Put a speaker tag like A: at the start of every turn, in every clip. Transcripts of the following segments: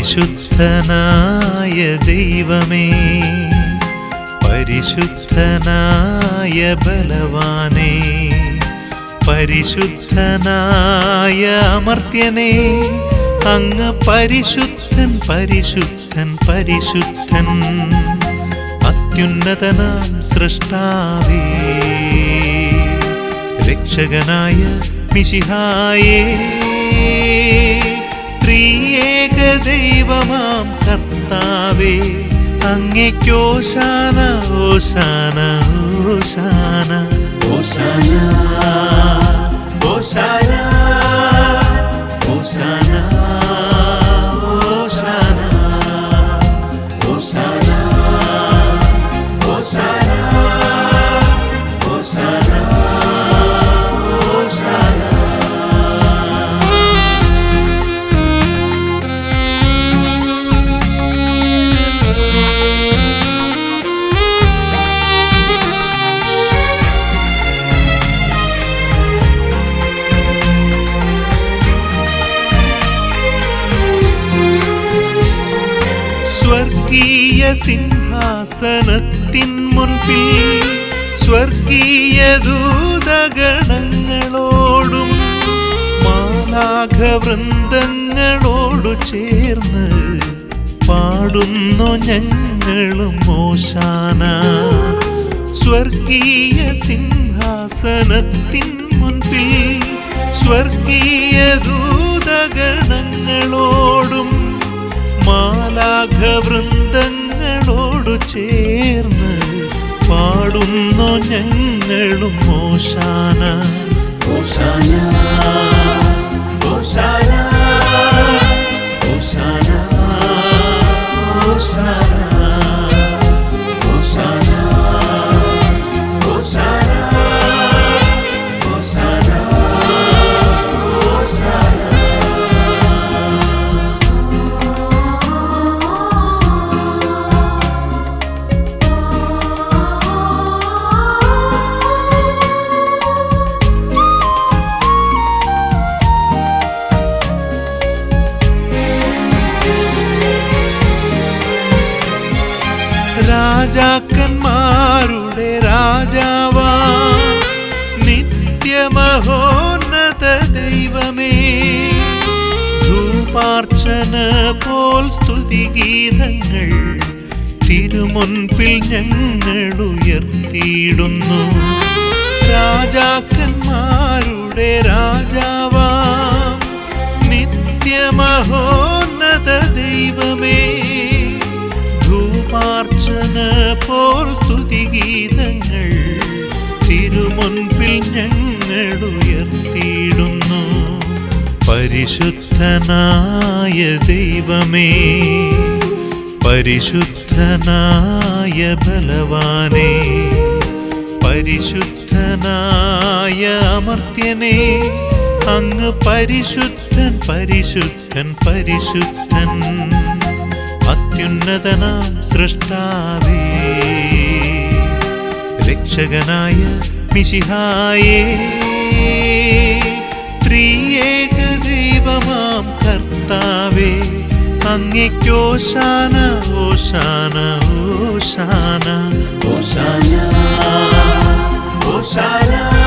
A: പരിശുദ്ധനായ ദൈവമേ പരിശുദ്ധനായ ബലവാനേ പരിശുദ്ധനായ അമർത്യനേ അങ്ങ് പരിശുദ്ധൻ പരിശുദ്ധൻ പരിശുദ്ധൻ അത്യുന്നതനാം സൃഷ്ടാവേ. രക്ഷകനായ മിശിഹായേ. ത്രിയേക ദൈവമാം കർത്താവേ. അങ്ങേക്കോശാന ഓശാന ഓശാന ഓശാന. ഓശാന ഓശാന ഓശാന. സിംഹാസനത്തിൻ മുൻപിൽ സ്വർഗീയ ദൂതഗണങ്ങളോടും മാലാഘവൃന്ദങ്ങളോടു ചേർന്ന് പാടുന്നു ഞങ്ങളും മോശാന സ്വർഗീയ സിംഹാസനത്തിൻ മുൻപിൽ സ്വർഗീയ ദൂതഗണങ്ങളോടും മാലാഘവൃന്ദങ്ങളോടു ഞങ്ങളും മോശാന ഓശാന ഓശാന ഓശാന ഓശാന. സ്തുതിഗീതങ്ങൾ തിരുമുൻപിൽ ഞങ്ങൾ ഉയർത്തിയിടുന്നു രാജാക്കന്മാരുടെ രാജാവാ നിത്യമഹോന്നത ദൈവമേ. ധൂപാർച്ചന പോൽ സ്തുതിഗീതങ്ങൾ തിരുമുൻപിൽ ഞങ്ങൾ ഉയർത്തിയിടുന്നു പരിശുദ്ധനായ ദൈവമേ. പരിശുദ്ധനായ ബലവാനെ പരിശുദ്ധനായ അമർത്യനെ അങ്ങ് പരിശുദ്ധൻ പരിശുദ്ധൻ പരിശുദ്ധൻ. അത്യുന്നതനാം സൃഷ്ടാവേ രക്ഷകനായ മിശിഹായേ ത്രിയേക ദൈവമാം കർത്താവേ അങ്ങേക്കോശാന ഓശാന ഓശാന ഓശാന. ഓശാന ഓശാന.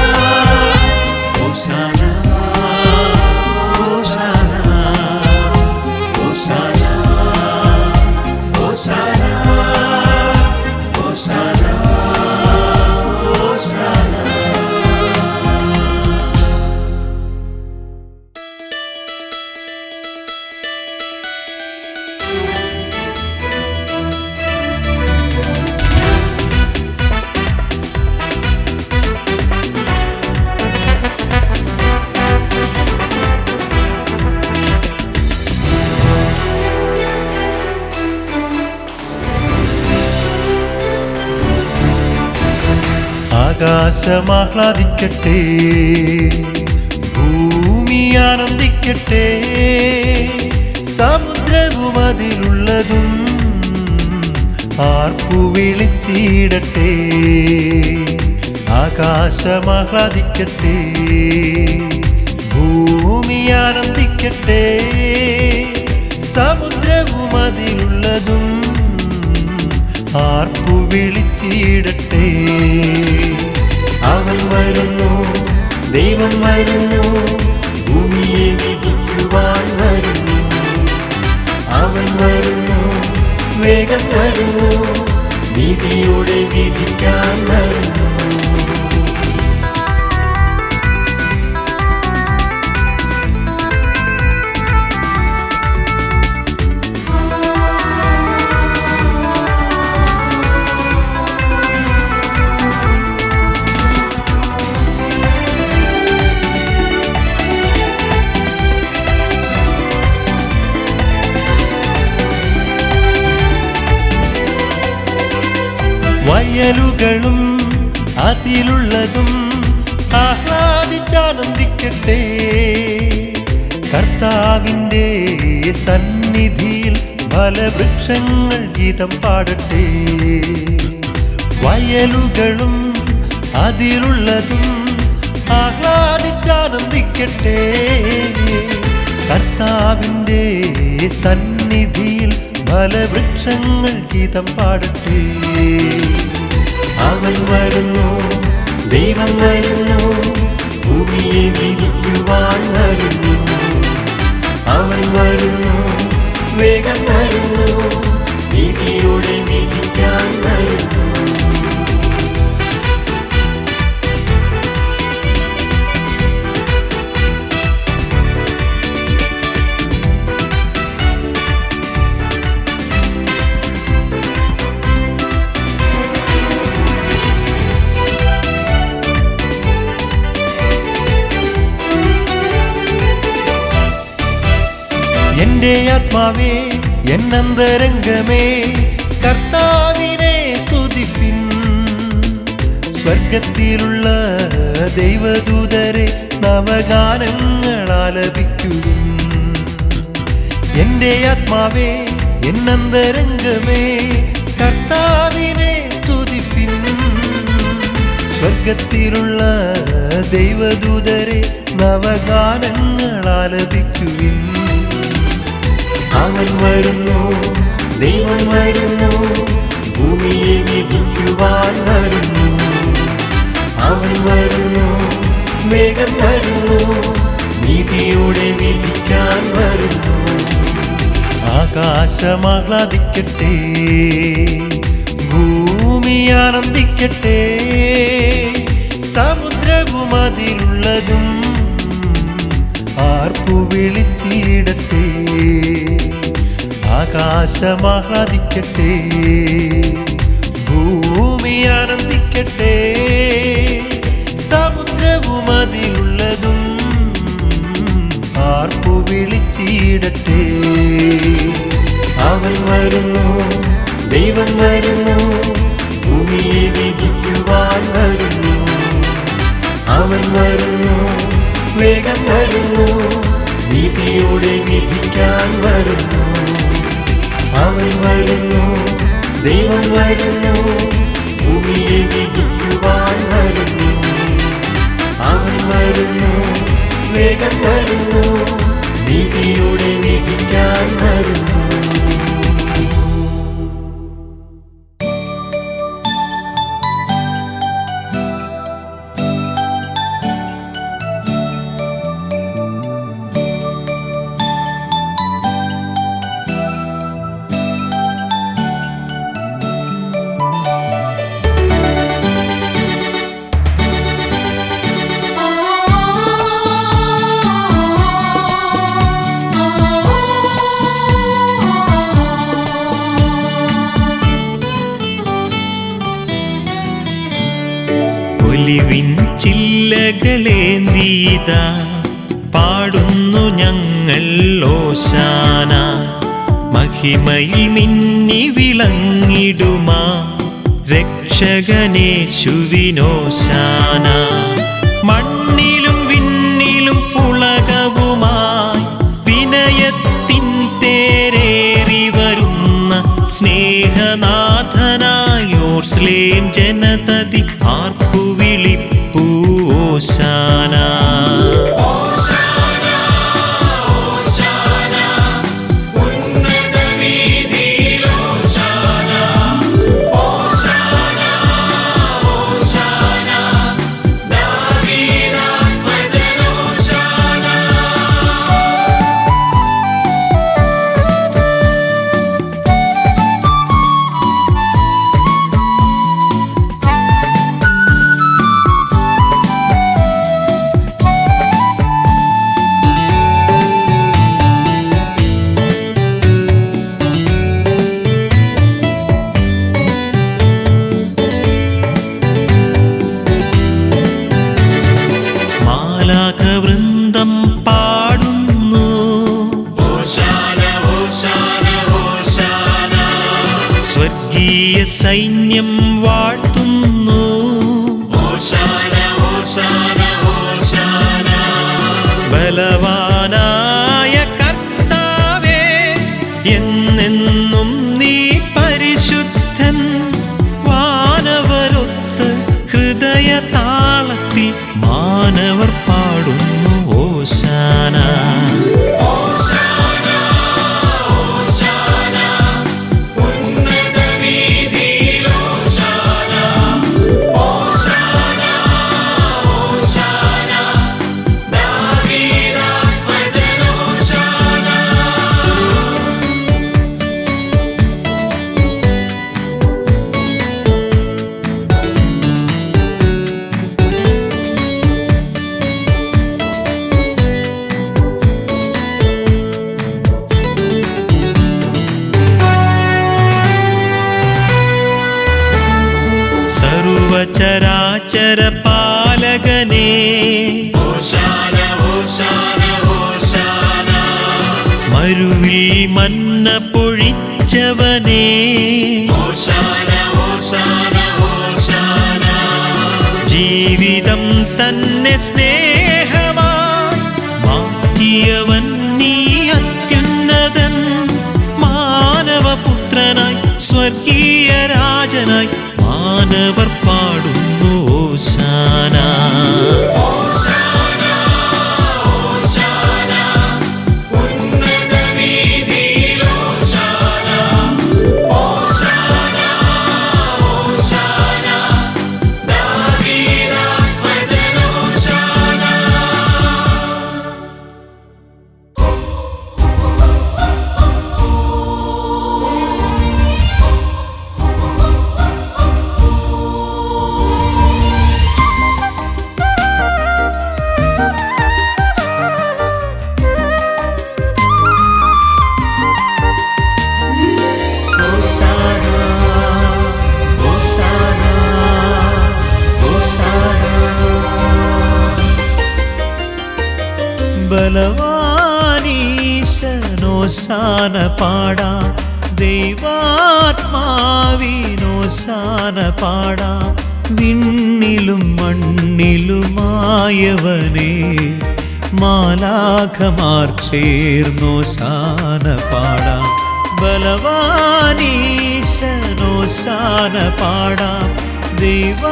A: ആകാശമാഹ്ലാദിക്കട്ടെ ഭൂമി ആനന്ദിക്കട്ടെ സമുദ്രവും അതിലുള്ളതും ആർപ്പു വിളിച്ചിടട്ടെ ആകാശമാഹ്ലാദിക്കട്ടെ ഭൂമി ആനന്ദിക്കട്ടെ സമുദ്രവും
B: അതിലുള്ളതും ആർപ്പു വിളിച്ചിടട്ടെ. അവൻ വരുന്നു ദൈവം വരുന്നു ഭൂമിയെ വിധിക്കുവാൻ വരുന്നു. അവൻ വരുന്നു വേഗം വരുന്നു നീതിയോടെ വിധിക്കാൻ വരുന്നു. വയലുകളും അതിലുള്ളതും ആഹ്ലാദിച്ചാനന്ദിക്കട്ടെ. കർത്താവിന്റെ സന്നിധിയിൽ ഫലവൃക്ഷങ്ങൾ ഗീതം പാടട്ടെ. വയലുകളും അതിലുള്ളതും ആഹ്ലാദിച്ചാനന്ദിക്കട്ടെ. കർത്താവിന്റെ സന്നിധിയിൽ ഫലവൃക്ഷങ്ങൾ ഗീതം പാടട്ടെ അവൻ വരുന്നു ദൈവം വരുന്നു ഭൂമിയെ വിധിക്കുവാൻ വരുന്നു. അവൻ വരുന്നു വേഗം വരുന്നു നീതിയോടെ വിധിക്കാൻ വരുന്നു. ആത്മാവേ എന്നന്തരംഗമേ കർത്താവിനെ സ്തുതിപ്പിൻ. സ്വർഗത്തിലുള്ള ദൈവദൂതരെ നവഗാനങ്ങൾ ആലപിക്കുവിൻ എന്റെ ആത്മാവേ എന്നന്തരംഗമേ കർത്താവിനെ സ്തുതിപ്പിൻ. സ്വർഗത്തിലുള്ള ദൈവദൂതരെ നവഗാനങ്ങൾ ആലപിക്കുവിൻ അവൻ വരുന്നു ദൈവം വരുന്നു ഭൂമിയെ വിധിക്കുവാൻ വരുന്നു. അവൻ വരുന്നു മേഘം വരുന്നു നീതിയോടെ വിധിക്കാൻ വരുന്നു. ആകാശമാഹ്ലാദിക്കട്ടെ ഭൂമി ആനന്ദിക്കട്ടെ സമുദ്രവും അതിലുള്ളതും ആർപ്പു വിളിച്ചിടട്ടെ. ആകാശമാഹ്ലാദിക്കട്ടെ ഭൂമി ആനന്ദിക്കട്ടെ. സമുദ്രവും അതിലുള്ളതും ആർപ്പു വിളിച്ചിടട്ടെ. ദൈവം
A: ചില്ലകളേന്തീത പാടുന്നു ഞങ്ങൾ ഓശാന. മഹിമയിൽ മിന്നി വിളങ്ങിടുമാ രക്ഷകനേശുവിനോശാന. മണ്ണിലും വിണ്ണിലും പുളകവുമായി വിനയത്തിൻ തേരേറി വരുന്ന സ്നേഹനാഥനായോർ സ്ലേം ആർപ്പു Сай മാനവപുത്രനായി സ്വർഗീയ ബലവാനീശനോശാന പാടാം ദൈവാത്മാവിനോശാന പാടാം വിണ്ണിലും മണ്ണിലുമായവനെ മാലാഖമാർ ചേർന്നോശാന പാടാം ബലവാനീശനോശാന പാടാം ദൈവാത്മാവിനോശാന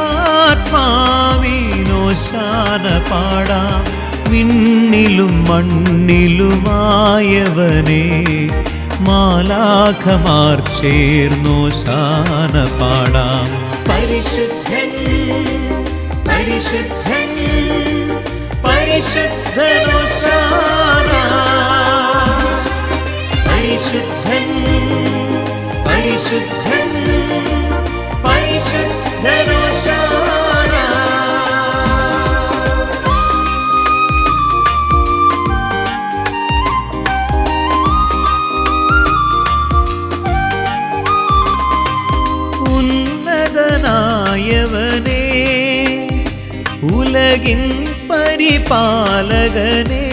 A: പാടാം വിണ്ണിലും മണ്ണിലുമായവനെ മാലാഖമാർ ചേർന്നു ശാന പാടാം
C: പരിശുദ്ധൻ പരിശുദ്ധൻ പരിശുദ്ധ പരിശുദ്ധൻ പരിശുദ്ധൻ പരിശുദ്ധനോശാന.
A: പരിപാലകനേ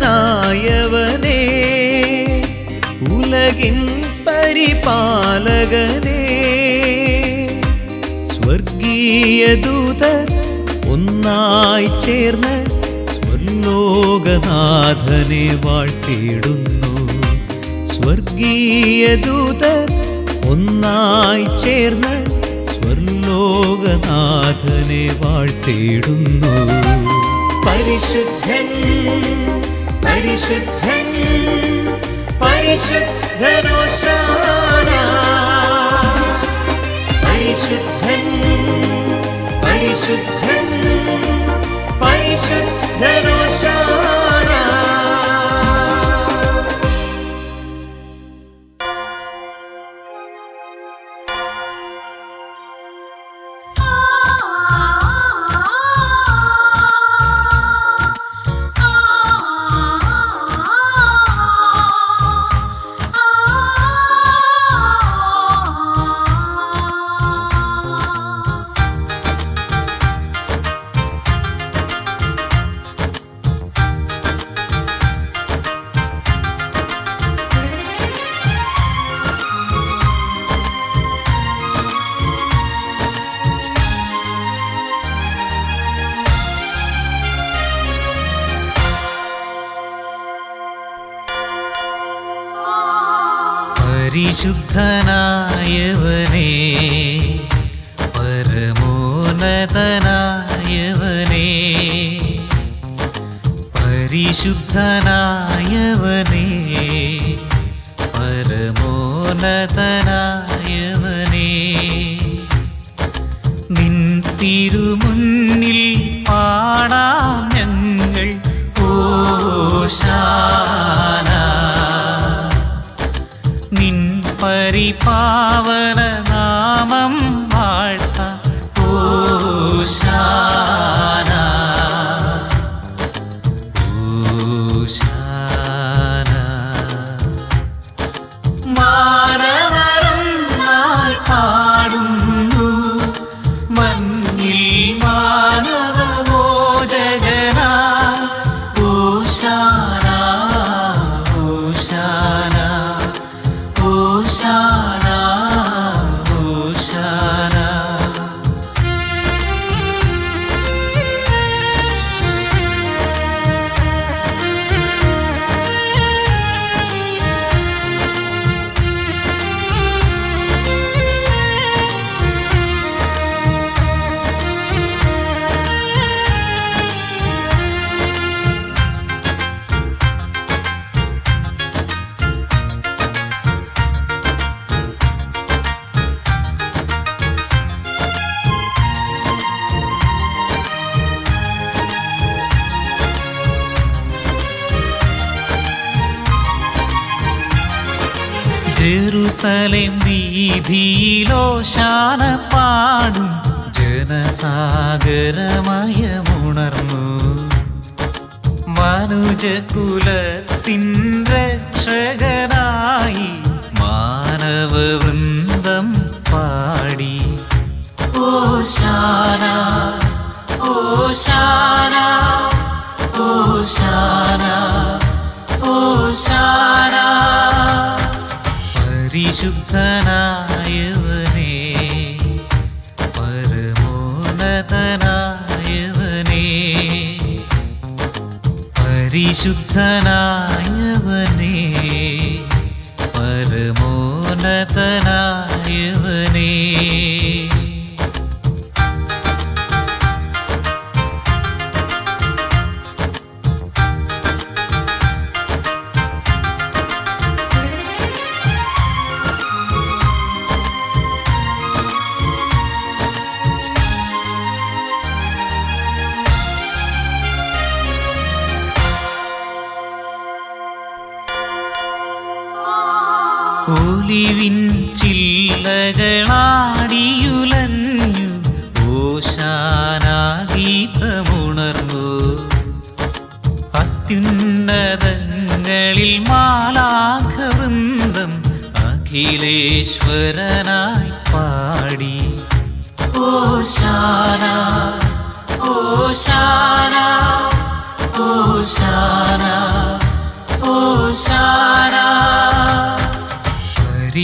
A: ഉന്നതനായവനേ ഉലകിൻ പരിപാലകനേ സ്വർഗീയ ദൂതർ ഒന്നായി ചേർന്ന് സ്വർലോകനാഥനെ വാഴ്ത്തിയിടുന്നു. സ്വർഗീയ ദൂതർ ഒന്നായി ചേർന്ന് സ്വർലോകനാഥനെ വാഴ്ത്തിയിടുന്നു
C: പരിശുദ്ധൻ പരിശുദ്ധൻ പരിശുദ്ധനോശാന. പരിശുദ്ധൻ പരിശുദ്ധൻ പരിശുദ്ധനോശാന. പരിശുദ്ധനായവനേ പരമോന്നതനായവനേ നിൻ തിരുമുന്നിൽ ജെറുസലേം വീതിയിലോശാന പാടും. ജനസാഗരമയമുണർന്നു. മനുജകുലത്തിൻ രക്ഷകനായി മാനവവൃന്ദം പാടി. ഓശാന ഓശാന ഓശാന ഓശാന പരിശുദ്ധനായവനേ പരമോന്നതനായവനേ പരിശുദ്ധനായവനേ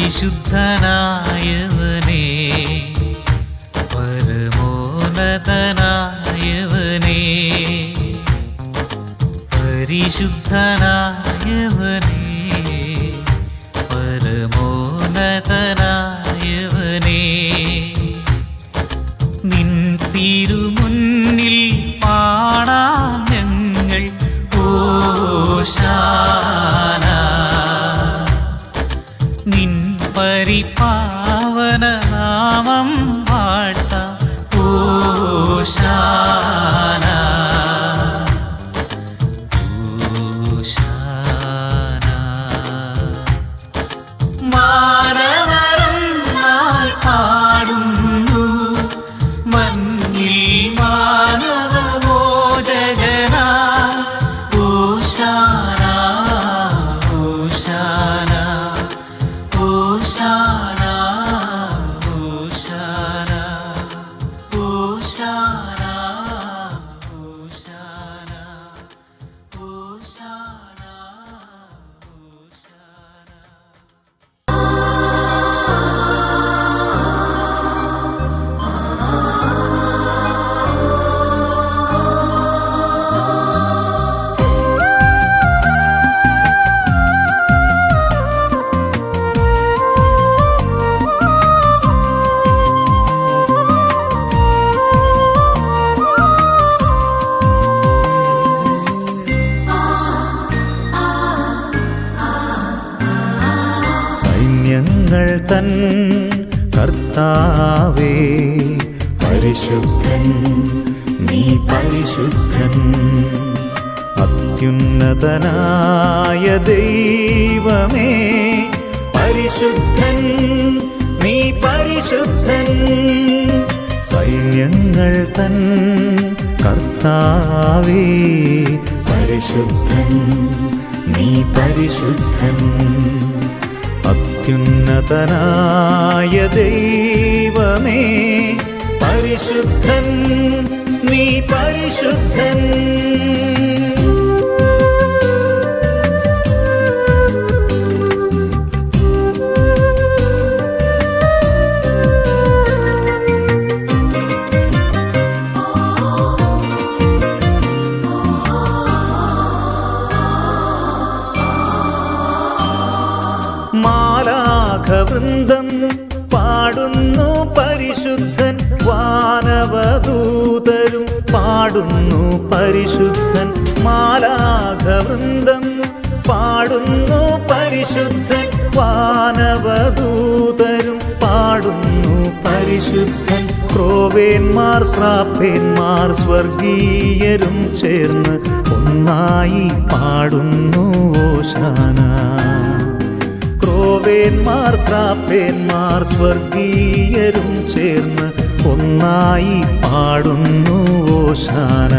C: പരിശുദ്ധനായവനേ പരമോന്നതനായവനേ പരിശുദ്ധനായവനേ അത്യുന്നതനായ ദൈവമേ പരിശുദ്ധൻ നീ പരിശുദ്ധൻ. സൈന്യങ്ങൾ തൻ കർത്താവേ പരിശുദ്ധൻ നീ പരിശുദ്ധൻ. അത്യുന്നതനായ ദൈവമേ പരിശുദ്ധൻ നീ പരിശുദ്ധൻ. പാടുന്നു പരിശുദ്ധൻ. മാലാഘവൃന്ദം പാടുന്നു പരിശുദ്ധൻ. വാനവദൂതരും പാടുന്നു പരിശുദ്ധൻ. ക്രോവേന്മാർ ശ്രാപ്പേന്മാർ സ്വർഗീയരും ചേർന്ന് ഒന്നായി പാടുന്നു ഓശാന. ക്രോവേന്മാർ ശ്രാപ്പേന്മാർ സ്വർഗീയരും ചേർന്ന് ഒന്നായി പാടുന്നു ഓശാന.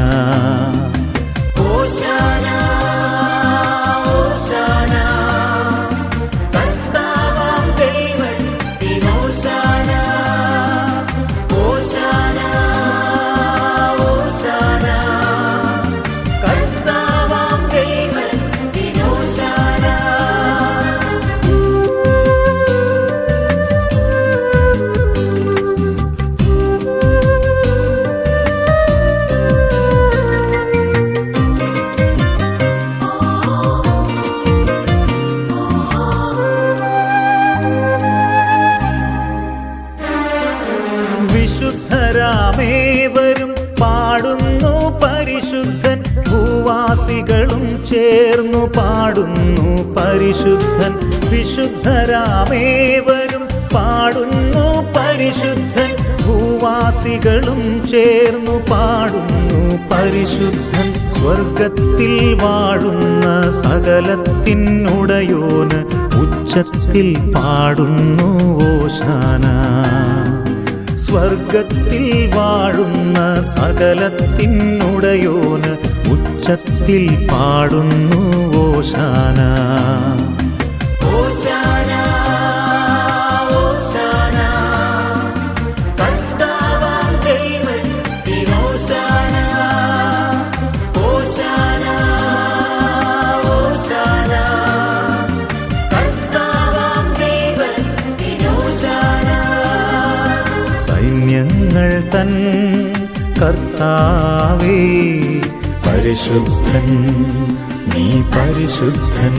C: പരിശുദ്ധൻ വിശുദ്ധരാമേവരും പാടുന്നു പരിശുദ്ധൻ. ഭൂവാസികളും ചേർന്നു പാടുന്നു പരിശുദ്ധൻ. സ്വർഗത്തിൽ വാഴുന്ന സകലത്തിനുടയോന് ഉച്ചത്തിൽ പാടുന്നു ഓശാന. സ്വർഗത്തിൽ വാഴുന്ന സകലത്തിനുടയോന് ഉച്ചത്തിൽ പാടുന്നു ഓശാന. സൈന്യങ്ങൾ തൻ കർത്താവേ പരിശുദ്ധൻ നീ പരിശുദ്ധൻ.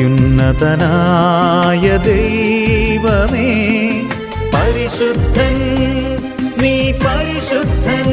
C: അത്യുന്നതനായ ദൈവമേ പരിശുദ്ധൻ നീ പരിശുദ്ധൻ.